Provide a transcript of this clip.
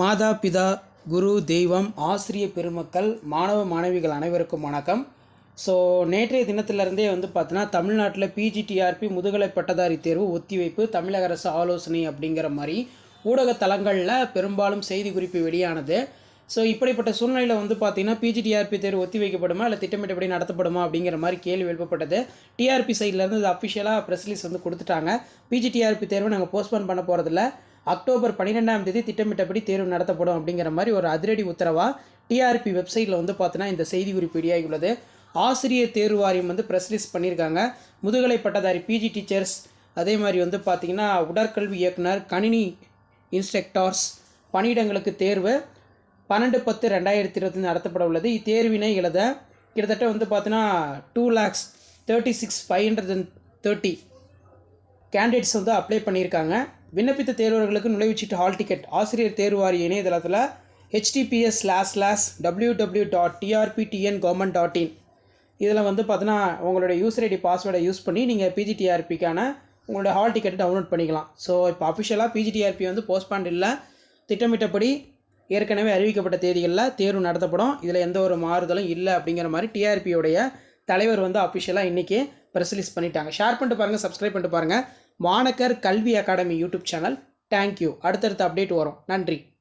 மாதா பிதா குரு தெய்வம் ஆசிரிய பெருமக்கள் மாணவ மாணவிகள் அனைவருக்கும் வணக்கம். ஸோ நேற்றைய தினத்திலிருந்தே வந்து பார்த்தீங்கன்னா தமிழ்நாட்டில் பிஜிடிஆர்பி முதுகலை பட்டதாரி தேர்வு ஒத்திவைப்பு தமிழக அரசு ஆலோசனை அப்படிங்கிற மாதிரி ஊடக தளங்களில் பெரும்பாலும் செய்தி குறிப்பு வெளியானது. ஸோ இப்படிப்பட்ட சூழ்நிலையில் வந்து பார்த்தீங்கன்னா பிஜிடிஆர்பி தேர்வு ஒத்தி வைக்கப்படுமா இல்லை திட்டமிட்டபடி நடத்தப்படுமா அப்படிங்கிற மாதிரி கேள்வி எழுப்பப்பட்டது. டிஆர்பி சைட்லேருந்து இது அஃபிஷியலாக ப்ரெஸ் ரிலீஸ் வந்து கொடுத்துட்டாங்க. பிஜிடிஆர்பி தேர்வை நாங்கள் போஸ்ட்போன் பண்ண போகிறதில்ல அக்டோபர் பன்னிரெண்டாம் தேதி திட்டமிட்டபடி தேர்வு நடத்தப்படும் அப்படிங்கிற மாதிரி ஒரு அதிரடி உத்தரவாக டிஆர்பி வெப்சைட்டில் வந்து பார்த்தீங்கன்னா இந்த செய்தி குறிப்பு வெளியாகியுள்ளது. ஆசிரியர் தேர்வு வாரியம் வந்து ப்ரெஸ் ரிலீஸ் பண்ணியிருக்காங்க. முதுகலை பட்டதாரி பிஜி டீச்சர்ஸ் அதே மாதிரி வந்து பார்த்திங்கன்னா உடற்கல்வி இயக்குனர் கணினி இன்ஸ்ட்ரக்டர்ஸ் பணியிடங்களுக்கு தேர்வு பன்னெண்டு பத்து ரெண்டாயிரத்தி இருபத்தி நடத்தப்பட உள்ளது. இத்தேர்வினை எழுத கிட்டத்தட்ட வந்து பார்த்தீங்கன்னா two lakhs thirty six five hundred and thirty candidates வந்து அப்ளை பண்ணியிருக்காங்க. விண்ணப்பித்த தேர்வர்களுக்கு நுழைவுச்சீட்டு ஹால் டிக்கெட் ஆசிரியர் தேர்வு வாரிய இணையதளத்தில் https slash slash W W dot TRBTN government dot in இதில் வந்து பார்த்தீங்கன்னா உங்களுடைய யூசர் ஐடி பாஸ்வேர்டை யூஸ் பண்ணி நீங்கள் பிஜிடிஆர்பிக்கான உங்களுடைய ஹால் டிக்கெட்டை டவுன்லோட் பண்ணிக்கலாம். ஸோ இப்போ அஃபிஷியலாக பிஜிடிஆர்பி வந்து போஸ்ட்பாண்ட் இல்லை. திட்டமிட்டபடி ஏற்கனவே அறிவிக்கப்பட்ட தேதிகளில் தேர்வு நடத்தப்படும். இதில் எந்த ஒரு மாறுதலும் இல்லை அப்படிங்கிற மாதிரி டிஆர்பியோடைய தலைவர் வந்து அஃபிஷியலாக இன்றைக்கி ப்ரெஸ் ரிலீஸ் பண்ணிட்டாங்க. ஷேர் பண்ணிட்டு பாருங்கள் சப்ஸ்கிரைப் பண்ணிட்டு பாருங்கள் மாணக்கர் கல்வி academy YouTube channel. Thank you அடுத்தடுத்த அப்டேட் வரும். நன்றி.